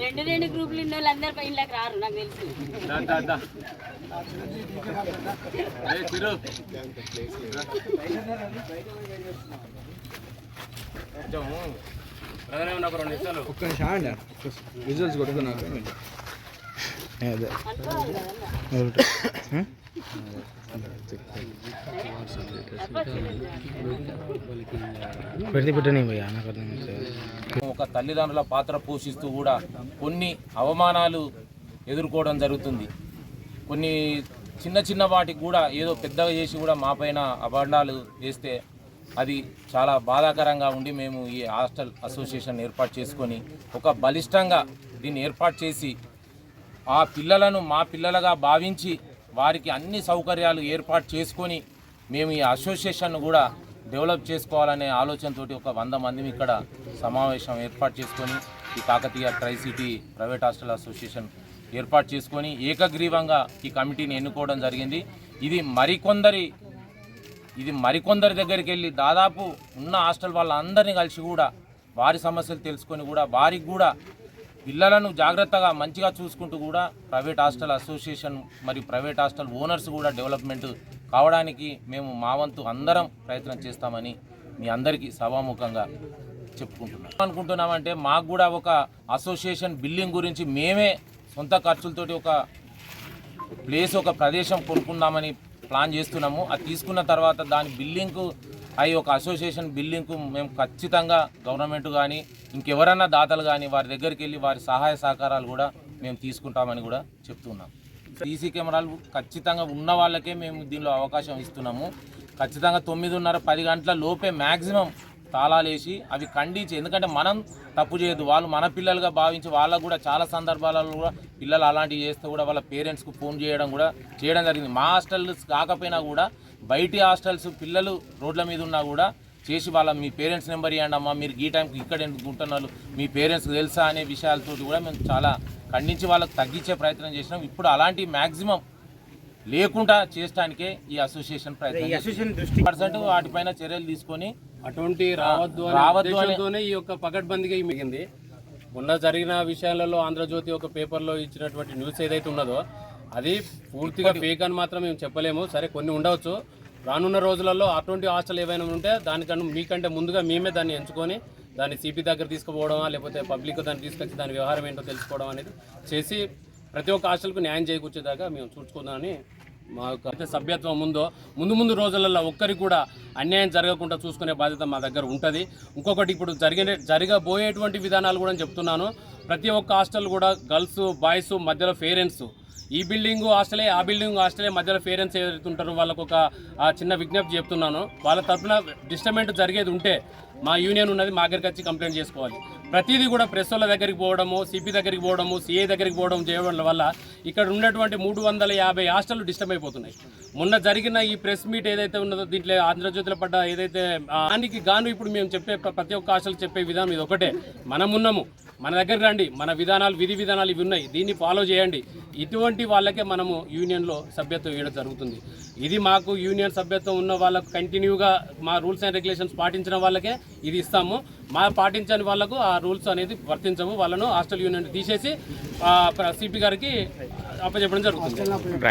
రెండు రెండు గ్రూపులు ఉన్న వాళ్ళందరూ పైనలోకి రారు నాకు తెలుసు. దా, దా, దా. ఏ చిరు. కొంచెం ఒక రెండు ఒక్క నిమిషం విజువల్స్ కొట్టుకున్నాక అదే. పెడితే పెట్టని. ఒక తల్లిదండ్రుల పాత్ర పోషిస్తూ కూడా కొన్ని అవమానాలు ఎదుర్కోవడం జరుగుతుంది. కొన్ని చిన్న చిన్న వాటికి కూడా ఏదో పెద్దగా చేసి కూడా మా పైన అభండాలు వేస్తే అది చాలా బాధాకరంగా ఉండి మేము ఈ హాస్టల్ అసోసియేషన్ ఏర్పాటు చేసుకొని ఒక బలిష్టంగా దీన్ని ఏర్పాటు చేసి ఆ పిల్లలను మా పిల్లలుగా భావించి వారికి అన్ని సౌకర్యాలు ఏర్పాటు చేసుకొని మేము ఈ అసోసియేషన్ను కూడా డెవలప్ చేసుకోవాలనే ఆలోచనతోటి ఒక వంద మంది ఇక్కడ సమావేశం ఏర్పాటు చేసుకొని ఈ Kakatiya tri city private hostel association ఏర్పాటు చేసుకొని ఏకగ్రీవంగా ఈ కమిటీని ఎన్నుకోవడం జరిగింది. ఇది మరికొందరి ఇది మరికొందరి దగ్గరికి వెళ్ళి దాదాపు ఉన్న హాస్టల్ వాళ్ళందరినీ కలిసి కూడా వారి సమస్యలు తెలుసుకొని కూడా వారికి కూడా పిల్లలను జాగ్రత్తగా మంచిగా చూసుకుంటూ కూడా ప్రైవేట్ హాస్టల్ అసోసియేషన్ మరియు ప్రైవేట్ హాస్టల్ ఓనర్స్ కూడా డెవలప్మెంట్ కావడానికి మేము మా వంతు అందరం ప్రయత్నం చేస్తామని మీ అందరికీ సభాముఖంగా చెప్పుకుంటున్నాం. అనుకుంటున్నామంటే మాకు కూడా ఒక అసోసియేషన్ బిల్డింగ్ గురించి మేమే సొంత ఖర్చులతోటి ఒక ప్లేస్ ఒక ప్రదేశం కొనుక్కుందామని ప్లాన్ చేస్తున్నాము. అది తీసుకున్న తర్వాత దాని బిల్డింగ్కు ఆ ఒక అసోసియేషన్ బిల్డింగ్కు మేము ఖచ్చితంగా గవర్నమెంట్ కానీ ఇంకెవరన్నా దాతలు కానీ వారి దగ్గరికి వెళ్ళి వారి సహాయ సహకారాలు కూడా మేము తీసుకుంటామని కూడా చెప్తున్నాం. సీసీ కెమెరాలు ఖచ్చితంగా ఉన్న వాళ్ళకే మేము దీనిలో అవకాశం ఇస్తున్నాము. ఖచ్చితంగా తొమ్మిదిన్నర పది గంటల లోపే మ్యాక్సిమం తాళాలు వేసి అవి ఖండించి ఎందుకంటే మనం తప్పు చేయదు వాళ్ళు మన పిల్లలుగా భావించి వాళ్ళకు కూడా చాలా సందర్భాలలో కూడా పిల్లలు అలాంటివి చేస్తే కూడా వాళ్ళ పేరెంట్స్కు ఫోన్ చేయడం కూడా చేయడం జరిగింది. మా హాస్టల్స్ కాకపోయినా కూడా బయటి హాస్టల్స్ పిల్లలు రోడ్ల మీద ఉన్నా కూడా చేసి వాళ్ళ మీ పేరెంట్స్ నెంబర్ ఇవ్వండి అమ్మా మీరు ఈ టైంకి ఇక్కడ ఎందుకు ఉంటున్నారు మీ పేరెంట్స్కి తెలుసా అనే విషయాలతో కూడా మేము చాలా ఖండించి వాళ్ళకు తగ్గించే ప్రయత్నం చేసినాం. ఇప్పుడు అలాంటి మ్యాక్సిమం లేకుండా చేయడానికే ఈ అసోసియేషన్ ప్రయత్నం పర్సెంట్ వాటిపైన చర్యలు తీసుకొని అటువంటి రావద్దు రావద్దు ఈ యొక్క పకడ్బందీగా మిగింది మొన్న జరిగిన విషయాలలో ఆంధ్రజ్యోతి ఒక పేపర్లో ఇచ్చినటువంటి న్యూస్ ఏదైతే ఉన్నదో అది పూర్తిగా ఫేక్ అని మాత్రం మేము చెప్పలేము. సరే కొన్ని ఉండవచ్చు. రానున్న రోజులలో అటువంటి హాస్టల్ ఏవైనా ఉంటే దానికన్నా మీకంటే ముందుగా మేమే దాన్ని ఎంచుకొని దాన్ని సిపి దగ్గర తీసుకుపోవడమా లేకపోతే పబ్లిక్ దాన్ని తీసుకొచ్చి దాని వ్యవహారం ఏంటో తెలుసుకోవడం అనేది చేసి ప్రతి ఒక్క హాస్టల్కు న్యాయం చేకూర్చేదాకా మేము చూసుకుందామని మా యొక్క అయితే సభ్యత్వం ఉందో ముందు ముందు రోజులలో ఒక్కరికి కూడా అన్యాయం జరగకుండా చూసుకునే బాధ్యత మా దగ్గర ఉంటుంది. ఇంకొకటి ఇప్పుడు జరిగిన జరగబోయేటువంటి విధానాలు కూడా చెప్తున్నాను. ప్రతి ఒక్క హాస్టల్ కూడా గర్ల్స్ బాయ్స్ మధ్యలో పేరెంట్స్ ఈ బిల్డింగ్ హాస్టలే ఆ బిల్డింగ్ హాస్టలే మధ్యలో పేరెంట్స్ ఏదైతే ఉంటారో వాళ్ళకు ఒక చిన్న విజ్ఞప్తి చెప్తున్నాను. వాళ్ళ తరఫున డిస్టర్బెంట్ జరిగేది ఉంటే మా యూనియన్ ఉన్నది మా దగ్గరికి వచ్చి కంప్లైంట్ చేసుకోవాలి. ప్రతిదీ కూడా ప్రెస్ వాళ్ళ దగ్గరికి పోవడము సిపి దగ్గరికి పోవడము సిఏ దగ్గరికి పోవడం చేయడం వల్ల ఇక్కడ ఉన్నటువంటి మూడు వందల యాభై హాస్టళ్ళు డిస్టర్బ్ అయిపోతున్నాయి. మొన్న జరిగిన ఈ ప్రెస్ మీట్ ఏదైతే ఉన్నదో దీంట్లో ఆంధ్రజ్యోతిలో పడ్డ ఏదైతే దానికి గాను ఇప్పుడు మేము చెప్పే ప్రతి ఒక్క హాస్టల్ చెప్పే విధానం ఇది ఒకటే. మనమున్నాము మన దగ్గర రండి. మన విధానాలు విధి విధానాలు ఇవి ఉన్నాయి. దీన్ని ఫాలో చేయండి. ఇటువంటి వాళ్ళకే మనము యూనియన్లో సభ్యత్వం ఇవ్వడం జరుగుతుంది. ఇది మాకు యూనియన్ సభ్యత్వం ఉన్న వాళ్ళకు కంటిన్యూగా మా రూల్స్ అండ్ రెగ్యులేషన్స్ పాటించిన వాళ్ళకే ఇది ఇస్తాము. మా పాటించని వాళ్ళకు ఆ రూల్స్ అనేది వర్తించవు వాళ్ళను హాస్టల్ యూనియన్ తీసేసి సిపి గారికి అప్పచెప్పడం జరుగుతుంది.